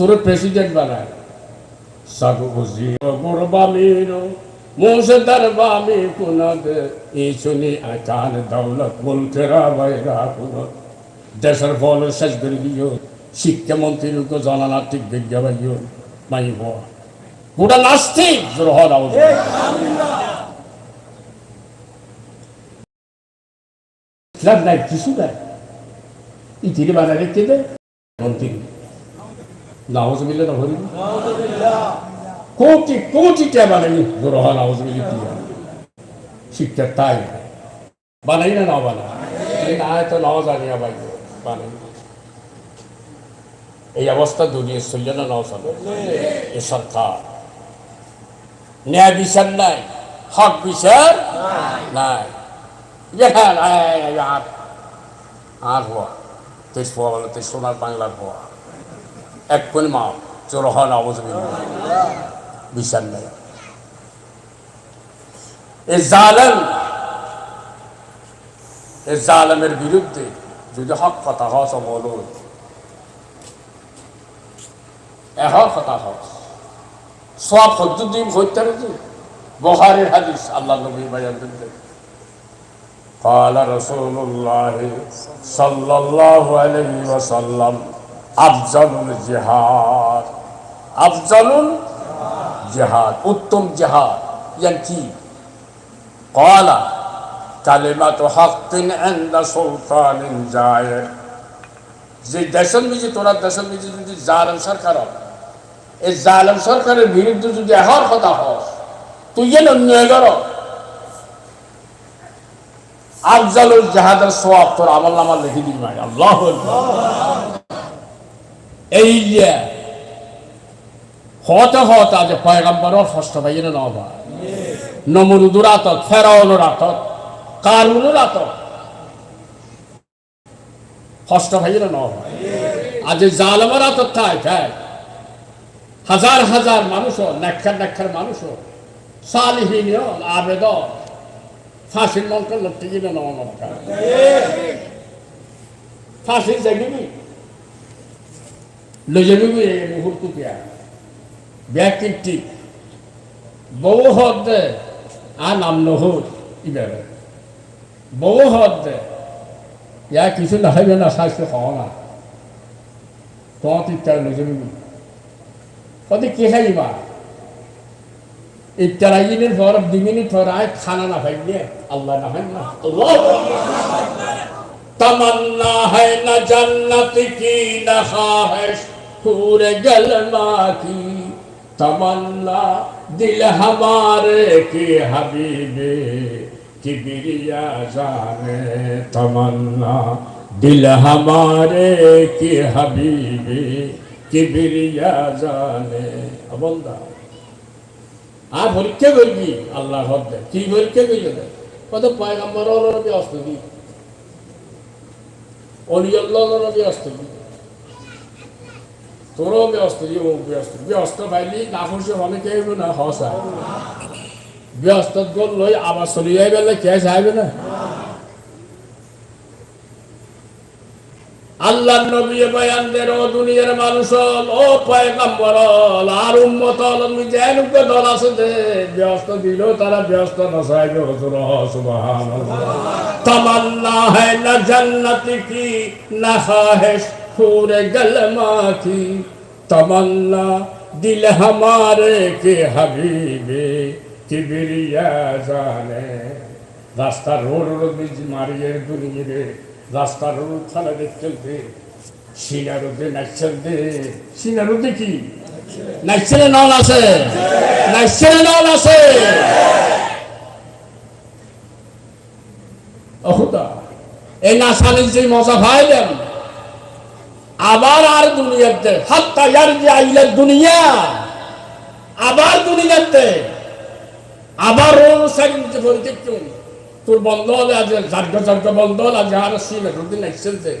তোর প্রেসিডেন্ট বানায়। সাগু বুঝি মোরবামির মোসদার বামি কুনদ। ইসুনি আচান দৌলত মুলকেরা বাইরা কুনদ। দেশের ফল শেষ করে দিও শিক্ষামন্ত্রীকে জানানা ঠিক বিজ্ঞা পাইও মাই হওয়া গোটা নাস্তিক গ্রহণ আওয়াজ ইসলাম নাই কিছু নাই। ইতিরে বানালে কে দেয়? মন্ত্রী। নাওজ মিলে না ভরি কোটি কোটি কে বানাই আওয়াজ মিলে কি শিক্ষা তাই। বানাই না না বানা। না তো নাও এই অবস্থা দুনিয়া চলছে না নাও এ সরকার। ন্যায় বিচার নাই। হক বিচার নাই। আর হওয়া। তেইশ হওয়া বলে তেইশ সোনার বাংলার হওয়া। এক কোন মা চোর হন অবজমিন বিচার নাই এ জালেম এ জালেমের বিরুদ্ধে যদি হক কথা হস বল এহ কথা হস সব হদ্দুদ্দিন হইতে বহারের হাদিস আল্লাহ নবী বায়ান দিলেন قال رسول الله صلى الله عليه وسلم আফজালুল জেহাদ। আফজালুল জেহাদ, উত্তম জেহাদ। কি? কলা কালেমাত হকিন এন্দা সুলতান যে দেশের মিজি তোরা দেশের মিজি যদি জালেম সরকার এই জালেম সরকারের বিরুদ্ধে যদি এহর কথা হস, তুই এ অন্যায় কর। আফজালুল জাহাদের সোয়াব তোর আমল নামা লিখে দিবি ভাই, আল্লাহ এই যে হতে হতে আজ পয়গাম্বরর ষষ্ঠ ভাইয়ের নবা নমরুদুর আতত ফেরাউনুর আতত কারুনুর আতত ষষ্ঠ ভাইয়ের নবা আজ জালমের আতত খায় খায় হাজার হাজার মানুষও নেক্ষার নেক্ষার মানুষও সালিহীন আবেদন ফাঁসির মন্ত্র লড়তে গেলে নমা ফাঁসির যাবি এই মুহূর্ত কিয়া ব্যক্তি বউ হদ আর নাম নহর ইবারে বউ হদ ইয়া কিছু নাহাইবে না। স্বাস্থ্য খাওয়া না তোমার তিত্তার লজবি কদি কে খাইবা? ইত্যাদিনের পর দুই মিনিট পর আয় খানা না পাইলে আল্লাহ না। হয় না तमन्ना है न जन्नत की न ख्वाहिश पूरे गलमा की तमन्ना दिल हमारे की हबीबे किबरिया जाने तमन्ना दिल हमारे की हबीबे किबरिया जाने বন্দা আর পরীক্ষা করবি আল্লাহ হদ্দে কি পরীক্ষা করবে কত পয়গাম্বর নবী অস্ত দি অলিয়াল্লাহ নবী অস্ত দি তোরও ব্যস্ত দি ও ব্যস্ত ব্যস্ত পাইলি না খুশি অনেকে আইব না হসা ব্যস্ত গোল লই আবার চলি গেলে কে চাইবে না আল্লাহ নবী বয়ানদের, ও দুনিয়ার মানুষ ও পয়গম্বর আর উম্মত যে যেন দল আছে যে ব্যস্ত দিল, তারা ব্যস্ত নসাই হুজুর সুবহানাল্লাহ। তামান্না হে না জান্নাত কি, না খাহেশ ফুর গলমা কি তামান্না দিল হামারে কে হাবিবে, কিবরিয়া জানে। রাস্তা রোড রোড মারিয়ে দুনিয়ে রাস্তার রোড খালা দেখতে সিনা রোদে নাচল দে সিনা রোদে কি? নাচলে নল আছে। নল আছে। এই নাসালের যে মজা ভাইলেন আবার আর দুনিয়াতে হাত্তা ইয়ার যে আইলে দুনিয়া, আবার দুনিয়াতে আবার রোজ সাইনতে পরিচিত তোর বন্ধ হলে আজ যাজ্ঞ যাজ্ঞ বন্ধ হলে আজ আর সিনে দুদিন একসেলতে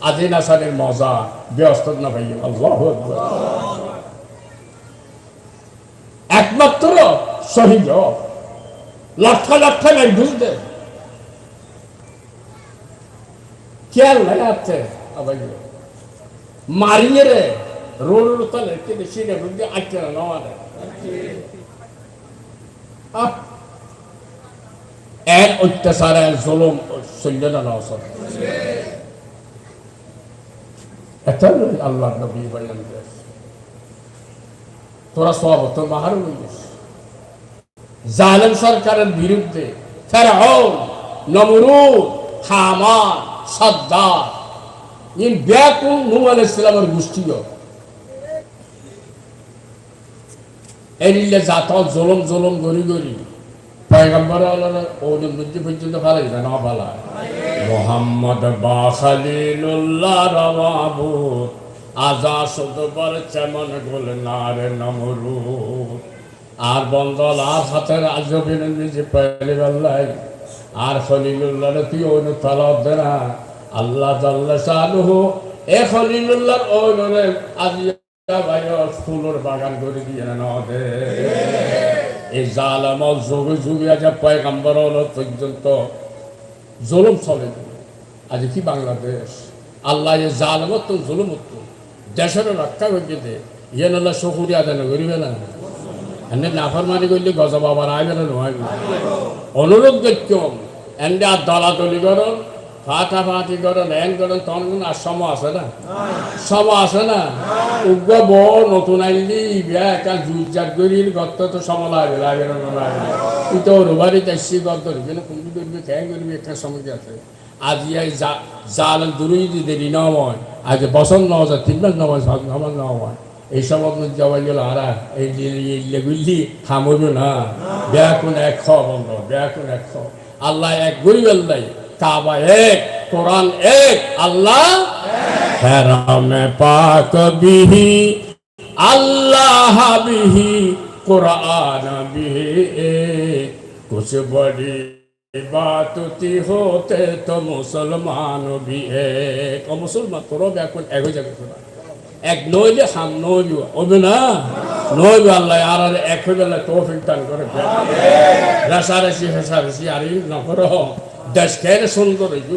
আজি নাসালের মজা, ব্যস্ত না ভাই আল্লাহ একমাত্র শহীদ লক্ষ লক্ষ নাই বুঝতে খেয়াল নাই আছে মারিয়ে রে রোডের তলে কিন্তু সিনে বুদ্ধি আটকে না নওয়ারে আহ এর অত্যাচার জুলুম সহ্য না না অসর এটা আল্লাহ নবী বললেন তোরা সব জালেম সরকারের বিরুদ্ধে ফেরাউন হামান সাদ্দার ইন ব্যাকুল নূহ আলাইহিস সালামের এরিলে জলম জলম, গরি গরি পয়গম্বর ওজন বুদ্ধি পর্যন্ত ভালো না ভালো মোহাম্মদ বাখালিলুল্লাহ রমাবুত আজা সদবার চেমন গোল নারে নমরুদ। আর বন্দল, আর হাতের আজবিন নিজে পেলে গল্লাই আর খলিলুল্লাহ তুই ওই দে না আল্লাহ জাল্লা শাহরুহ এ খলিলুল্লাহর ওই আজিয়া ভাইয়ের ফুলের বাগান করে দিয়ে না দে এই জালাম যুগে যুগে আজ পয়গাম্বর পর্যন্ত জুলুম চলে। আজ কি বাংলাদেশ? আল্লাহ এ জালমত তো জুলুমত। দেশের রক্ষা করবে দে ইয়ে নাল্লা শকুরি আদান করিবে না। এনে নাফরমানি করলে গজা বাবার আইবে না নয় অনুরোধ করতাম এনে আর দলাদলি করন ফাটাফাটি করেন এন করেন তখন আর সম আছে না। সম আছে না। উগ্র বড় নতুন আইলি, বিয়া একটা জুট জাট করিল গত তো সম লাগে লাগে না লাগে তুই তো রোবারি চাইছি গত ধরবি না কোনটি করবি খেয়ে করবি একটা সময় আছে। আজি এই জাল দূরই দেরি না হয় আজ বসন্ত ন যায় তিন মাস ন হয় সাত মাস ন হয় এই সব আপনার জবাই গেল আরা এই লেগুলি খামইব না। ব্যাকুন এক খ বন্ধ ব্যাকুন এক খ। আল্লাহ এক গরিব আল্লাহ। কাবা এক কোরআন এক আল্লাহ হেরামে পাক বিহি আল্লাহ বিহি কোরআন বিহি কুছ বড়ি বাত হতে তো মুসলমান বি এক। ও মুসলমান করো এখন এক হয়ে যাবে এক নইলে হাম নইল হবে না? নইল আল্লাহ আর আর এক হয়ে গেলে তৌফিক দান করে। রেসারেসি হেসারেসি আর না করো দেশ খেয়ে সুন্দর হইব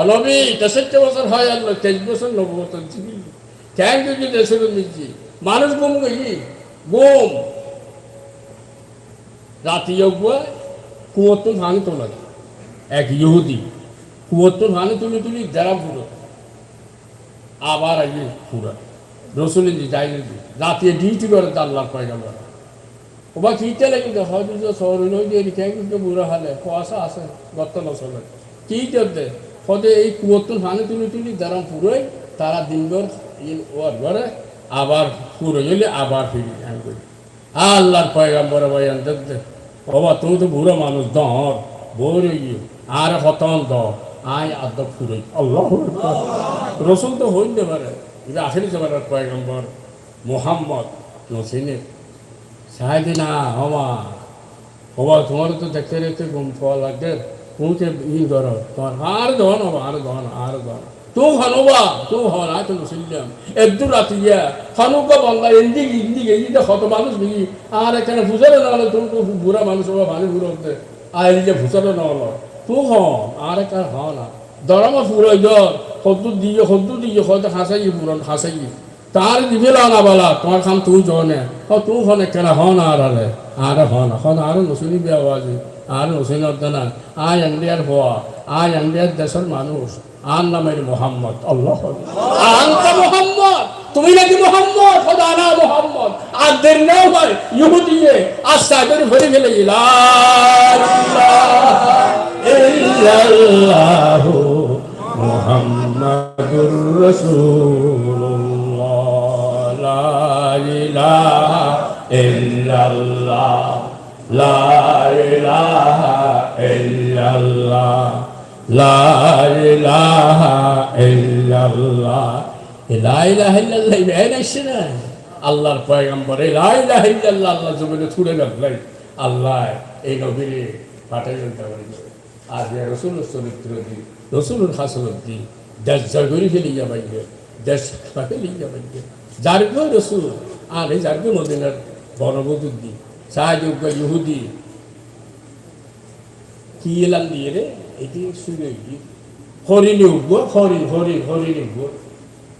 অলবি তেষট্টি বছর হয় আল্লাহ তেইশ বছর নব্বই বছর জীবি কেন যদি দেশের নিচ্ছি মানুষ গুম গেলি গুম। রাতি যোগ্য কুয়ত্তর ভাঙে তোলা। এক ইহুদি, কুয়ত্তর ভাঙে তুলি তুলি যারা পুরো আবার আইয়ে পুরা রসুলিন দি যাই রাতে ডিউটি করে আল্লাহ পয়গাম্বর। ওবা কিতে লাগে যে হয়তো যে শহর নই দিয়ে রিখে কিন্তু বুড়ো হালে কুয়াশা আছে গত নসলে কি করতে হতে এই কুয়ত্তর ভাঙে তুলি তুলি যারা পুরোই তারা দিনভর ওয়ার ঘরে আবার পুরো গেলে আবার ফিরি আমি করি আল্লাহর পয়গাম্বর বয়ান দেখতে বাবা তুমি তো বুড়ো মানুষ দর বই গিয়ে আর হতন দ আয় আদ ফুরই আল্লাহ রসুল তো হইতে পারে এটা আসেনি যাবার পয়গম্বর মোহাম্মদ নসিনে সাহায্য না হমা হবা তোমার তো দেখতে দেখতে লাগবে। পৌঁছে ই করো তোমার আর দহন হবা, আর দহন আর দহন তু হনবা তু হন তো মুসলিম একটু রাতি গিয়া হনুকা বাংলা এন্দি ইন্দি গেছি তো কত মানুষ বিকি আর এখানে ফুসারে না হলো তুমি তো বুড়া মানুষ হবা ভালো বুড়ো হতে। আর এই যে ফুসারে না হলো, তু হন, আর একটা হ না। দরমা ফুরাই দর সদ্দু দিয়ে সদ্দু দিয়ে, হয়তো হাসাই পুরন হাসাই তার দিবে না বালা, তোমার খাম তুই জনে। ও তুই হনে কেন হন আর আরে আর হন হন আর নসুনি বিয়া আওয়াজে আর নসুনি না আয় ইন্ডিয়ার হওয়া আয় ইন্ডিয়ার দেশের মানুষ আর নামের মোহাম্মদ। আল্লাহ আন্ত মোহাম্মদ। তুমি নাকি মোহাম্মদ খোদা না মোহাম্মদ। আর দের নাও হয়, ইহুদিয়ে আস্থা করে ভরে ফেলে ইল্লাল্লাহ ইলাহা ইল্লাল্লাহ, লা ইলাহা ইল্লাল্লাহ, লা ইলাহা ইল্লাল্লাহ। লা ইলাহা ইল্লাল্লাহ বেন আসছে না? আল্লাহর পয়গম্বর লা ইলাহা ইল্লাল্লাহ, আল্লাহ জমিনে ছুড়ে গেল আল্লাহ, এই নবীরে পাঠাইলেন তারপরে আর রসুলের চরিত্র দি রসুলের হাসলত দি দেশ জাগরি ফেলি যাবাইবে দেশ ফেলি যাবাইবে যারগো রসুল আর এই যারগো মদিনার বনবধূর দি সাহায্য ইহুদি কি এলাম দিয়ে রে এটি শুনে কি হরিণী হরিণ হরিণ হরিণ উঠবো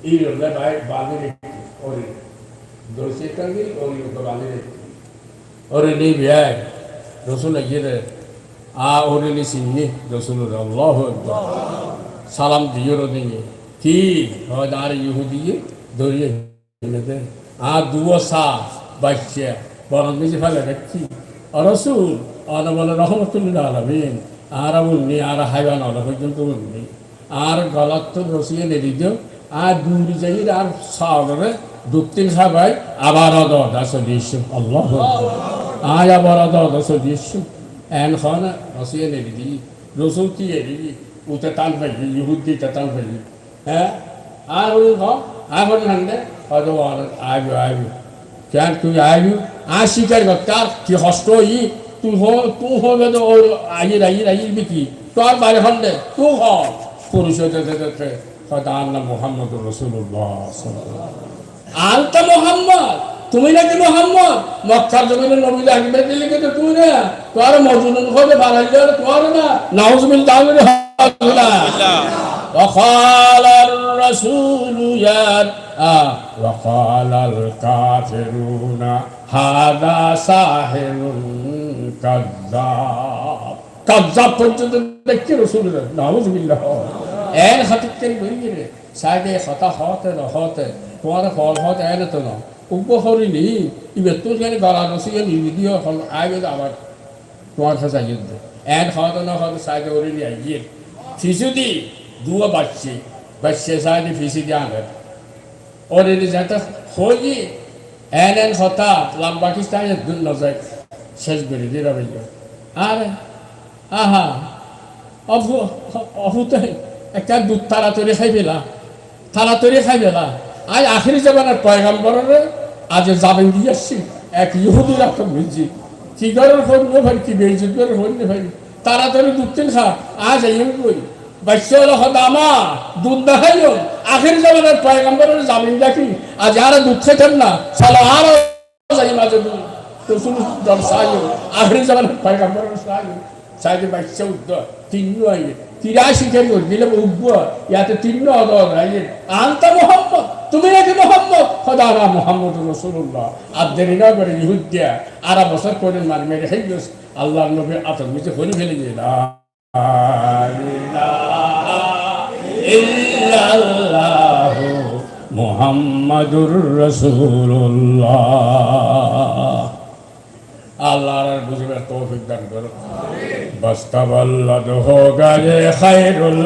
এই রঙের বাইরে বাঘের হরিণ কাঙ্গি ওই তো বালি ওরে নি বিয়াই রসুল গিয়ে আ নি সিন্নি রসুল আল্লাহ সালাম দিও দিয়ে আর ইহুদিয়ে দরিয়ে এনেতে আর দুয়সা বাচ্চা বরং নিজে ফেলে রাখছি রসুল, আর বলে রহমতুল্লাহ আলমিন। আর উন্নি, আর হাইবান আলা পর্যন্ত উন্নি। আর গলাত রসিয়ে নেদি দিও আর দূরি যাই আর সাউরে দুক্তিন খাবাই আবার অদা সদিস আল্লাহ আয় আবার অদা সদিস এন খন রসিয়ে নেদি দি রসুল কি এরি উতে টান ফেলি ইহুদি টান ফেলি হ্যাঁ? আর ওই হ আর হল হান্ডে হয়তো আইবি আইবি। কেন তুই আইবি? আর স্বীকার কর তার কি হস্ত ই? তুই হ, তুই হবে তো ওর আইর আইর আইর বিকি। তোর বাইরে হন্ডে তুই হ। পুরুষ হতে হয়তো নাম মোহাম্মদ রসুল্লাহ আলতা মোহাম্মদ, তুমি নাকি মোহাম্মদ? মক্কার জমিনে নবী লাগবে দিলে কিন্তু তুই না? তোর মজুনুন হবে বাড়াই যাবে তোর না। নাউজুবিল তাহলে وقال الرسول يا آه وقال الكافرون هذا ساحر كذاب كذاب পর্যন্ত দেখছি রসুলের নাউজুবিল্লাহ এর খাতির তেল বেরিয়ে সাইডে কথা হতে না হতে তোমার ফল হতে এনে তো না উপহরিনি ইবে তোর জানি গলা রসিয়ে নিবিদিও হল আগে আবার তোমার কাছে আইয়ে এন হতে না হতে সাইডে ওরে নিয়ে আইয়ে শিশুদি সাইডে ফিসি দিয়ে আনে ওরে যাতে হই এন এন হতা লাম পাকিস্তানে দুন নজায় শেষ করে দিয়ে রবিল আর আহা অভু অভূত একটা দুধ তাড়াতাড়ি খাই পেলা তাড়াতাড়ি খাই পেলা আজ আখেরি জামানার পয়গাম্বরের আজ যাবেন দিয়ে আসছি এক ইহুদি রাখতে বুঝছি কি করার হইলে ভাই কি বেইজত করে হইলে ভাই তাড়াতাড়ি দুধ তিন খা আজ এই কই দুধ আখেরি দেখি আজ আর দুধ না। আখেরি আইয়ে তিরাশি ইয়াতে তিন্ন অদর মোহাম্মদ। তুমি নাকি মোহাম্মদ? খদারা মোহাম্মদ রসুল্লাহ আর দেরি না করে ইহুদিয়া। আরা বছর করে মার মেরে হেই আল্লাহ নবী মিছে হরি ফেলে গিয়ে না মোহাম্মদুর রসুল্লাহ আল্লাহর বুঝবে তৌফিক দান করো বস্তাবল্লদ হো গায়ে খায়রুল